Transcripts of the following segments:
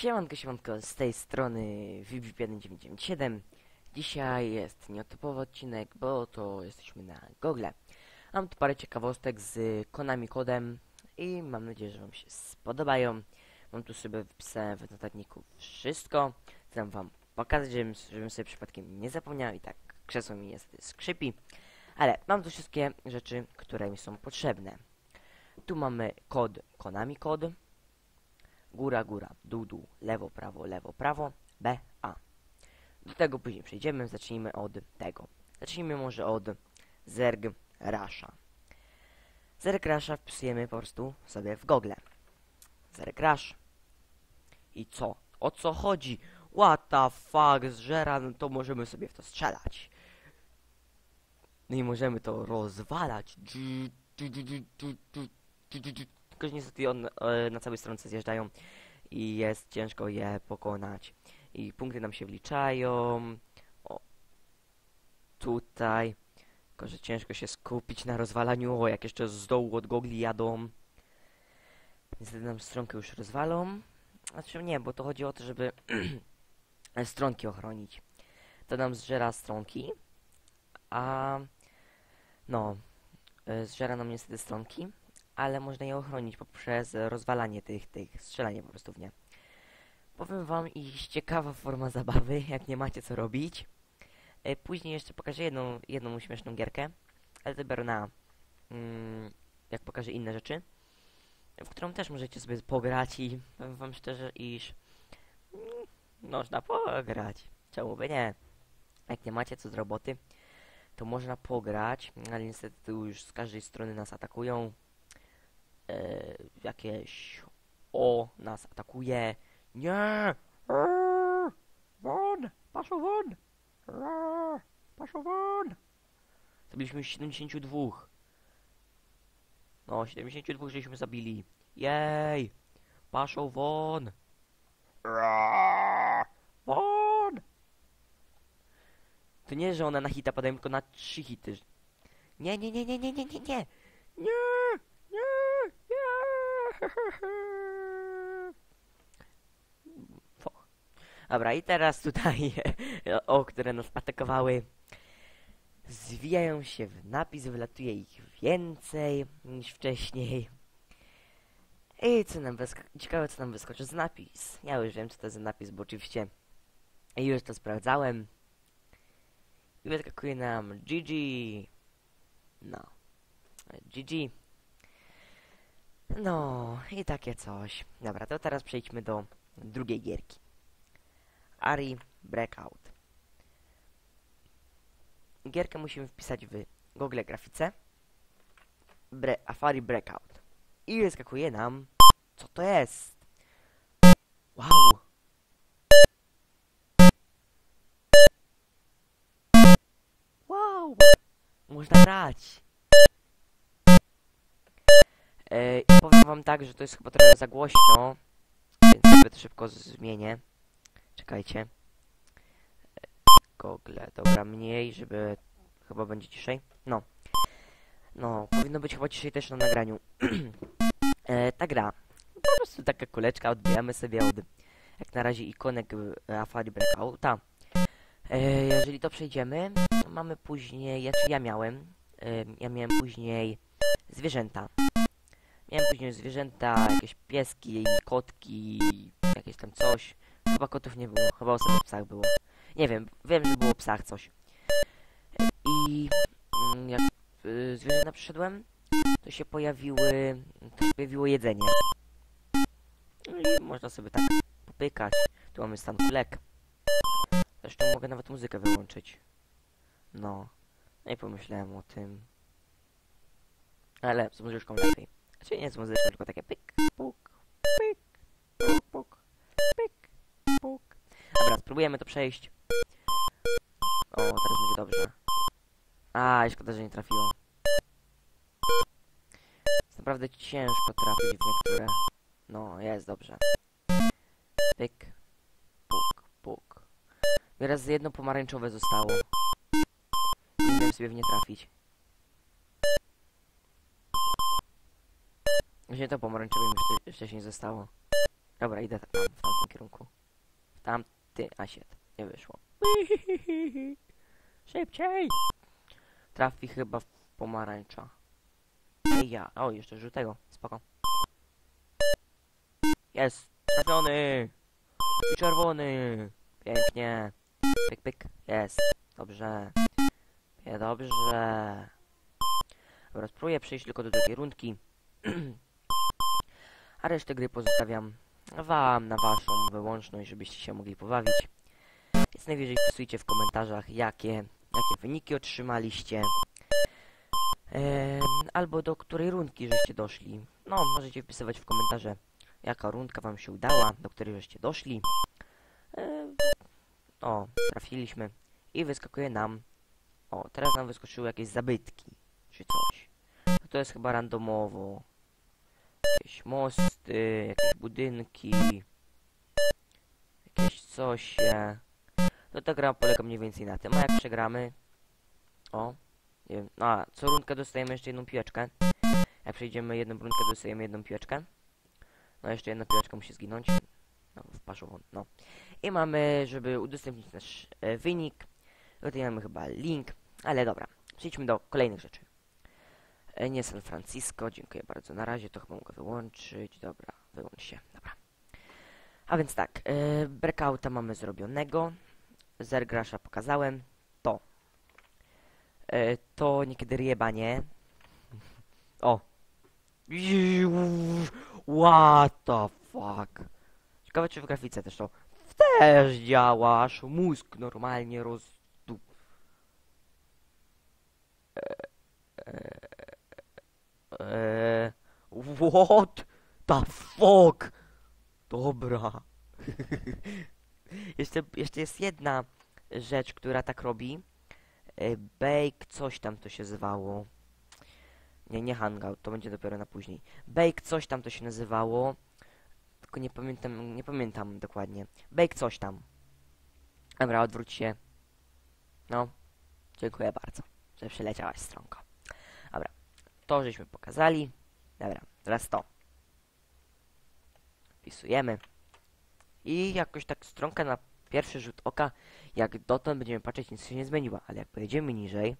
Siemanko, siemanko, z tej strony VVP1997 Dzisiaj jest nietypowy odcinek, bo to jesteśmy na Google. Mam tu parę ciekawostek z Konami kodem i mam nadzieję, że wam się spodobają. Mam tu sobie wpisałem w notatniku wszystko. Chcę wam pokazać, żebym, żebym sobie przypadkiem nie zapomniał i tak krzesło mi jest skrzypi. Ale mam tu wszystkie rzeczy, które mi są potrzebne. Tu mamy kod Konami kod góra, góra, dół, dół, lewo, prawo, lewo, prawo, B, A. Do tego później przejdziemy, zacznijmy od tego. Zacznijmy może od Zerg Rasha. Zerg Rasha wpisujemy po prostu sobie w Google. Zerg Rash. I co? O co chodzi? What the fuck, zżera, no to możemy sobie w to strzelać. No i możemy to rozwalać. Tylko że niestety on, e, na całej stronce zjeżdżają i jest ciężko je pokonać. I punkty nam się wliczają. O, tutaj. Tylko, że ciężko się skupić na rozwalaniu. O, jak jeszcze z dołu od gogli jadą. Niestety nam stronkę już rozwalą. Znaczy nie, bo to chodzi o to, żeby stronki ochronić. To nam zżera stronki. A no, e, zżera nam niestety stronki ale można je ochronić poprzez rozwalanie tych, tych, strzelanie po prostu w nie. Powiem wam, iż ciekawa forma zabawy, jak nie macie co robić. E, później jeszcze pokażę jedną, jedną śmieszną gierkę, ale dopiero na, mm, jak pokażę inne rzeczy, w którą też możecie sobie pograć i powiem wam szczerze, iż mm, można pograć. Czemu by nie? Jak nie macie co z roboty, to można pograć, ale niestety już z każdej strony nas atakują jakieś o nas atakuje. Nie! Eee, won! Paszo won! Eee, paszo won! Zabiliśmy 72. No, 72 żeśmy zabili. Jej! Paszą won! Won! To nie, że one na hita padają, tylko na trzy hity. Nie, nie, nie, nie, nie, nie, nie! Nie! Nie! Dobra, i teraz tutaj, o, które nas atakowały, zwijają się w napis, wylatuje ich więcej niż wcześniej. I co nam? Ciekawe, co nam wyskoczy z napis. Ja już wiem, co to jest za napis, bo oczywiście już to sprawdzałem. I wyskakuje nam GG. No. GG. No, i takie coś. Dobra, to teraz przejdźmy do drugiej gierki. Ari Breakout. Gierkę musimy wpisać w Google Grafice. Bre Afari Breakout. I wyskakuje nam... Co to jest? Wow! Wow! Można grać! Wam tak, że to jest chyba trochę za głośno, więc sobie to szybko zmienię. Czekajcie. Google, dobra, mniej, żeby chyba będzie ciszej. No. No, powinno być chyba ciszej też na nagraniu. e, ta gra. Po prostu taka kuleczka, odbijamy sobie od jak na razie ikonek Afari Breakouta. E, jeżeli to przejdziemy, mamy później, ja, ja miałem, e, ja miałem później zwierzęta. Miałem później zwierzęta, jakieś pieski, kotki, jakieś tam coś. Chyba kotów nie było, chyba o samych psach było. Nie wiem, wiem, że było o psach coś. I mm, jak y, zwierzęta przyszedłem, to się pojawiły, to się pojawiło jedzenie. No I można sobie tak popykać. Tu mamy stan kulek. Zresztą mogę nawet muzykę wyłączyć. No. No i pomyślałem o tym. Ale z muzyczką lepiej. Znaczy nie z muzyczką, tylko takie pyk, puk, pyk, puk, puk, pyk, puk. Dobra, spróbujemy to przejść. O, teraz będzie dobrze. A, szkoda, że nie trafiło. Jest naprawdę ciężko trafić w niektóre. No, jest dobrze. Pyk, puk, puk. Teraz jedno pomarańczowe zostało. Nie wiem sobie w nie trafić. Właśnie to pomarańczowe mi wcześniej zostało. Dobra, idę tam, w tamtym kierunku. W tamty, a się, nie wyszło. Szybciej! Trafi chyba w pomarańcza. Ej, ja, o, jeszcze żółtego, spoko. Jest, trafiony! I czerwony! Pięknie. Pyk, pyk, jest. Dobrze. Nie, dobrze. Dobra, spróbuję przejść tylko do drugiej rundki. A resztę gry pozostawiam wam na waszą wyłączność, żebyście się mogli pobawić. Więc najwyżej wpisujcie w komentarzach, jakie, jakie wyniki otrzymaliście. Em, albo do której rundki żeście doszli. No, możecie wpisywać w komentarze, jaka rundka wam się udała, do której żeście doszli. Em, o, trafiliśmy. I wyskakuje nam... O, teraz nam wyskoczyły jakieś zabytki. Czy coś. To jest chyba randomowo. Jakieś mosty, jakieś budynki. Jakieś coś. No ta gra polega mniej więcej na tym. A jak przegramy... O, nie wiem. A, co rundkę dostajemy jeszcze jedną piłeczkę. Jak przejdziemy jedną rundkę, dostajemy jedną piłeczkę. No, jeszcze jedna piłeczka musi zginąć. No, w paszową, no. I mamy, żeby udostępnić nasz e, wynik. Tutaj mamy chyba link, ale dobra. Przejdźmy do kolejnych rzeczy. E, nie San Francisco, dziękuję bardzo. Na razie to chyba mogę wyłączyć. Dobra, wyłącz się, dobra. A więc tak, e, breakouta mamy zrobionego. Zergrasza pokazałem. To. E, to niekiedy riebanie. O. What the fuck. Ciekawe czy w grafice też to też działa, aż mózg normalnie roz... Eee, what the fuck? Dobra. jeszcze, jeszcze jest jedna rzecz, która tak robi. E, Bake, coś tam to się zwało. Nie, nie Hangout, to będzie dopiero na później. Bake, coś tam to się nazywało. Tylko nie pamiętam, nie pamiętam dokładnie. Bake, coś tam. Dobra, odwróć się. No, dziękuję bardzo, że przyleciałaś stronko. To żeśmy pokazali. Dobra, teraz to. Wpisujemy. I jakoś tak stronka na pierwszy rzut oka, jak dotąd będziemy patrzeć, nic się nie zmieniła. Ale jak pojedziemy niżej,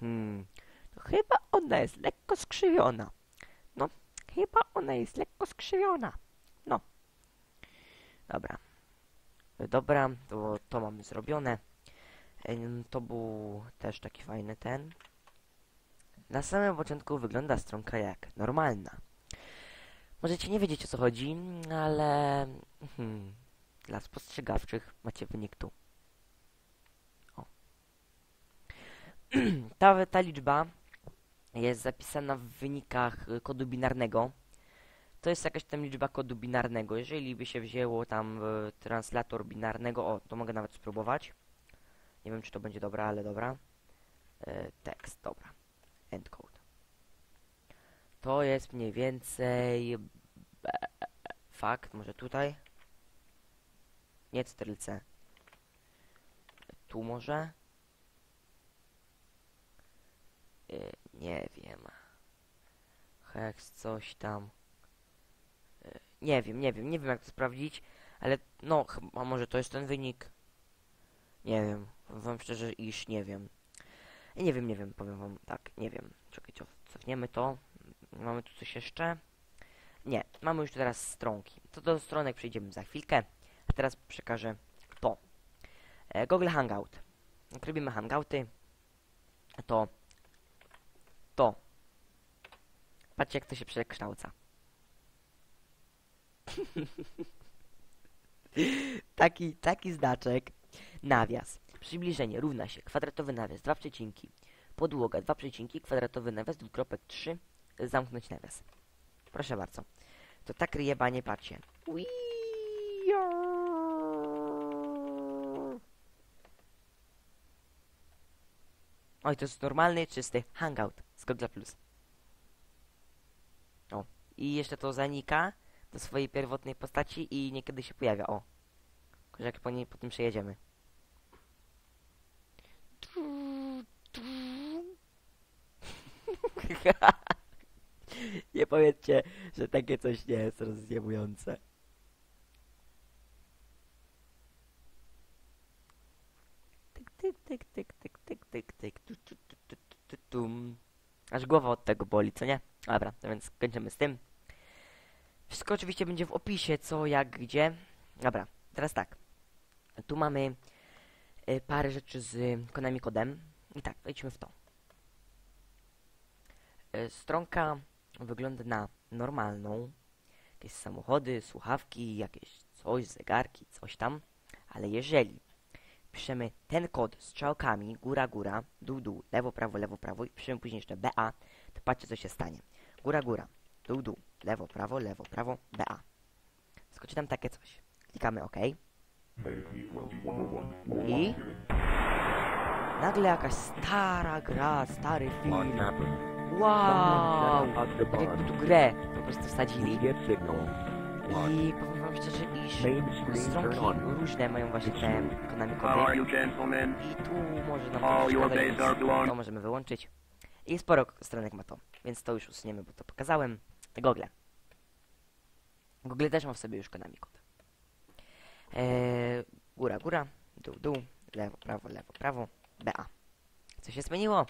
hmm, to chyba ona jest lekko skrzywiona. No, chyba ona jest lekko skrzywiona. No. Dobra. Dobra, to, to mamy zrobione. To był też taki fajny ten. Na samym początku wygląda stronka jak normalna. Możecie nie wiedzieć o co chodzi, ale hmm, dla spostrzegawczych macie wynik tu. O. ta, ta liczba jest zapisana w wynikach y, kodu binarnego. To jest jakaś tam liczba kodu binarnego. Jeżeli by się wzięło tam y, translator binarnego, o, to mogę nawet spróbować. Nie wiem, czy to będzie dobra, ale dobra. E, tekst, dobra. Endcode. To jest mniej więcej... Fakt, może tutaj? Nie cytrylce. Tu może? E, nie wiem. Hex, coś tam. E, nie wiem, nie wiem, nie wiem jak to sprawdzić, ale no, chyba może to jest ten wynik. Nie wiem, wam szczerze, iż nie wiem. Nie wiem, nie wiem, powiem wam tak, nie wiem. Czekajcie, cofniemy to. Mamy tu coś jeszcze? Nie, mamy już teraz stronki. To do stronek przejdziemy za chwilkę. A teraz przekażę to. E, Google Hangout. Jak robimy hangouty, to to. Patrzcie, jak to się przekształca. taki, taki znaczek. Nawias. Przybliżenie równa się kwadratowy nawias, dwa przecinki. Podłoga, dwa przecinki, kwadratowy nawias, dwukropek, trzy. Zamknąć nawias. Proszę bardzo. To tak ryjebanie, patrzcie. Oj, to jest normalny, czysty hangout z Google+. O. I jeszcze to zanika do swojej pierwotnej postaci i niekiedy się pojawia. O. Jak po, niej, po tym przejedziemy. nie powiedzcie, że takie coś nie jest rozjemujące. Tyk, tyk, tyk, tyk, tyk, tyk, tyk, tyk, tu, tu, tu, tu, tu, tu, tum. Aż głowa od tego boli, co nie? Dobra, no więc kończymy z tym. Wszystko oczywiście będzie w opisie, co, jak, gdzie. Dobra, teraz tak. Tu mamy y, parę rzeczy z Konami Kodem. I tak, wejdźmy w to. Y, stronka wygląda na normalną. Jakieś samochody, słuchawki, jakieś coś, zegarki, coś tam. Ale jeżeli piszemy ten kod strzałkami, góra, góra, dół, dół, lewo, prawo, lewo, prawo i piszemy później jeszcze BA, to patrzcie co się stanie. Góra, góra, dół, dół, lewo, prawo, lewo, prawo, BA. Skoczy nam takie coś. Klikamy OK. I nagle jakaś stara gra, stary film. Wow! Tak jakby tu grę po prostu wsadzili. I powiem wam szczerze, iż stronki różne mają właśnie te Konami kody. I tu może nam to to możemy wyłączyć. I sporo stronek ma to, więc to już usuniemy, bo to pokazałem. Google. Google też ma w sobie już Konami kod. Eee, góra, góra, dół, dół, lewo, prawo, lewo, prawo, BA. Co się zmieniło?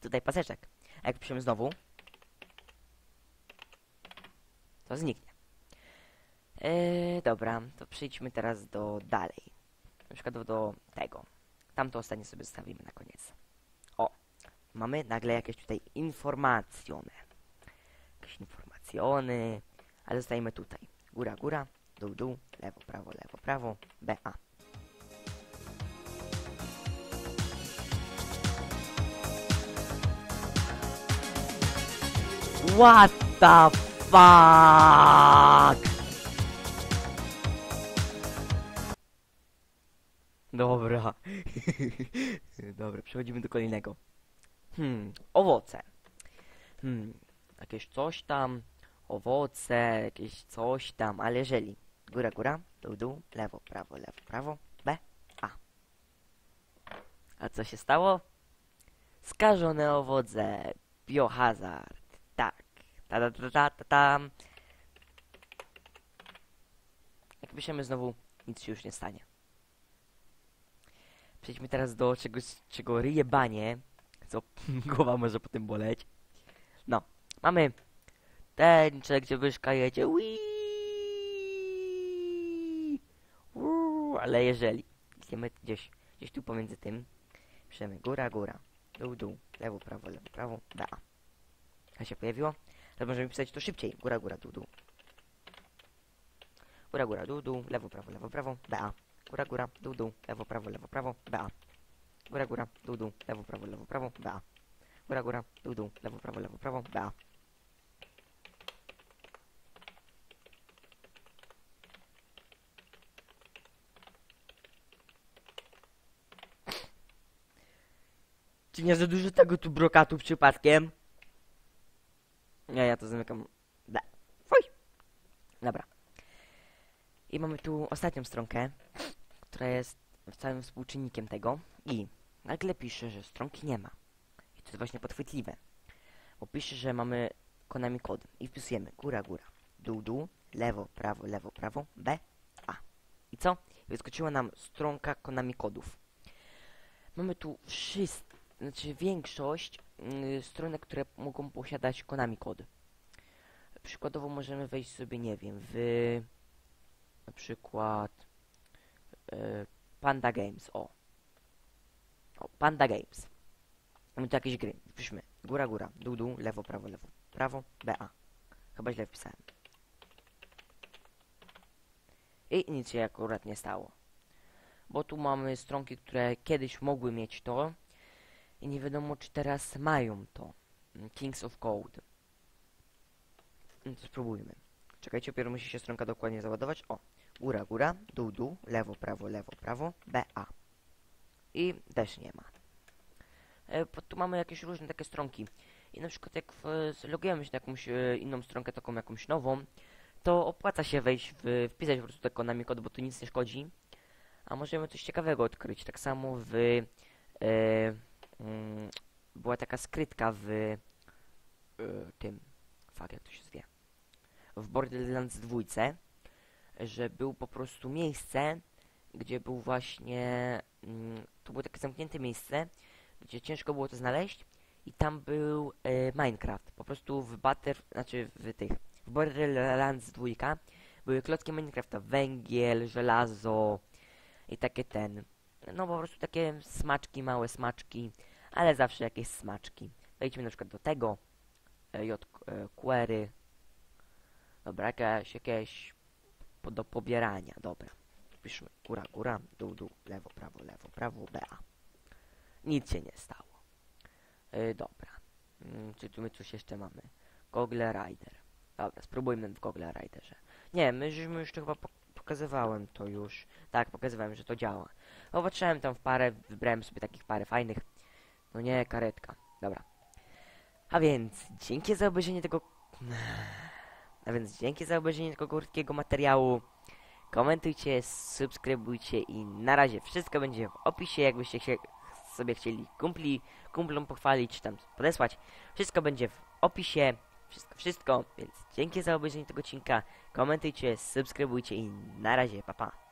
Tutaj paseczek. Jak piszemy znowu, to zniknie. Eee, dobra, to przejdźmy teraz do dalej. Na przykład do tego. Tamto ostatnie sobie zostawimy na koniec. O, mamy nagle jakieś tutaj informacjone. Jakieś informacjony, ale zostajemy tutaj. Góra, góra, dół, dół, lewo, prawo, lewo, prawo, BA. What the fuck? Dobra. Dobra, przechodzimy do kolejnego. Hmm, owoce. Hmm, jakieś coś tam, owoce, jakieś coś tam, ale jeżeli góra, góra, dół, dół, lewo, prawo, lewo, prawo, B, A. A co się stało? Skażone owoce, biohazard, ta ta ta ta ta tam. Jak piszemy znowu, nic się już nie stanie. Przejdźmy teraz do czegoś, czego ryje banie, co głowa może potem boleć. No, mamy tęczę, gdzie wyszka jedzie, ale jeżeli idziemy gdzieś, gdzieś tu pomiędzy tym, piszemy góra, góra, dół, dół, lewo, prawo, lewo, prawo, BA. A się pojawiło? Teraz możemy pisać to szybciej. Góra, góra, dół, dół. Góra, góra, dół, dół, lewo, prawo, lewo, prawo, BA. Góra, góra, dół, dół, lewo, prawo, lewo, prawo, BA. Góra, góra, dół, dół, lewo, prawo, lewo, prawo, BA. Góra, góra, dół, dół, lewo, prawo, lewo, prawo, BA. Czy nie za dużo tego tu brokatu przypadkiem? Zamykam. Da. Fuj. Dobra. I mamy tu ostatnią stronkę, która jest całym współczynnikiem tego. I nagle pisze, że stronki nie ma. I to jest właśnie podchwytliwe. Bo pisze, że mamy Konami kod. I wpisujemy góra, góra, dół, dół, lewo, prawo, lewo, prawo, B, A. I co? Wyskoczyła nam stronka Konami kodów. Mamy tu wszystkie, znaczy większość yy, stronek, które mogą posiadać Konami kod. Przykładowo możemy wejść sobie, nie wiem, w na przykład e, Panda Games, o. o. Panda Games. Mamy tu jakieś gry. Wpiszmy góra, góra, dół, dół, lewo, prawo, lewo, prawo, BA. Chyba źle wpisałem. I nic się akurat nie stało. Bo tu mamy stronki, które kiedyś mogły mieć to i nie wiadomo, czy teraz mają to. Kings of Code. To spróbujmy. Czekajcie, dopiero musi się stronka dokładnie załadować. O, góra, góra, dół, dół, lewo, prawo, lewo, prawo, BA. I też nie ma. E, tu mamy jakieś różne takie stronki. I na przykład jak zlogujemy się na jakąś e, inną stronkę, taką jakąś nową, to opłaca się wejść, w, wpisać po prostu tylko na kod, bo to nic nie szkodzi. A możemy coś ciekawego odkryć. Tak samo w... E, mm, była taka skrytka w e, tym... Fuck, jak to się zwie? W Borderlands 2, że był po prostu miejsce, gdzie był właśnie, mm, to było takie zamknięte miejsce, gdzie ciężko było to znaleźć i tam był e, Minecraft. Po prostu w Butter, znaczy w tych, w Borderlands 2 były klocki Minecrafta, węgiel, żelazo i takie ten, no po prostu takie smaczki, małe smaczki, ale zawsze jakieś smaczki. Wejdźmy na przykład do tego, e, J, e, query, dobra, jakieś, jakieś do pobierania, dobra. Piszmy góra, góra, dół, dół, lewo, prawo, lewo, prawo, BA. Nic się nie stało. Yy, dobra. Mm, czy tu my coś jeszcze mamy? Google Rider. Dobra, spróbujmy w Google Riderze. Nie, my żeśmy już to chyba pok- pokazywałem to już. Tak, pokazywałem, że to działa. Popatrzyłem tam w parę, wybrałem sobie takich parę fajnych. No nie, karetka. Dobra. A więc, dzięki za obejrzenie tego... A więc dzięki za obejrzenie tego krótkiego materiału. Komentujcie, subskrybujcie i na razie wszystko będzie w opisie, jakbyście sobie chcieli kumpli, kumplom pochwalić, czy tam podesłać. Wszystko będzie w opisie, wszystko, wszystko, więc dzięki za obejrzenie tego odcinka. Komentujcie, subskrybujcie i na razie, pa pa.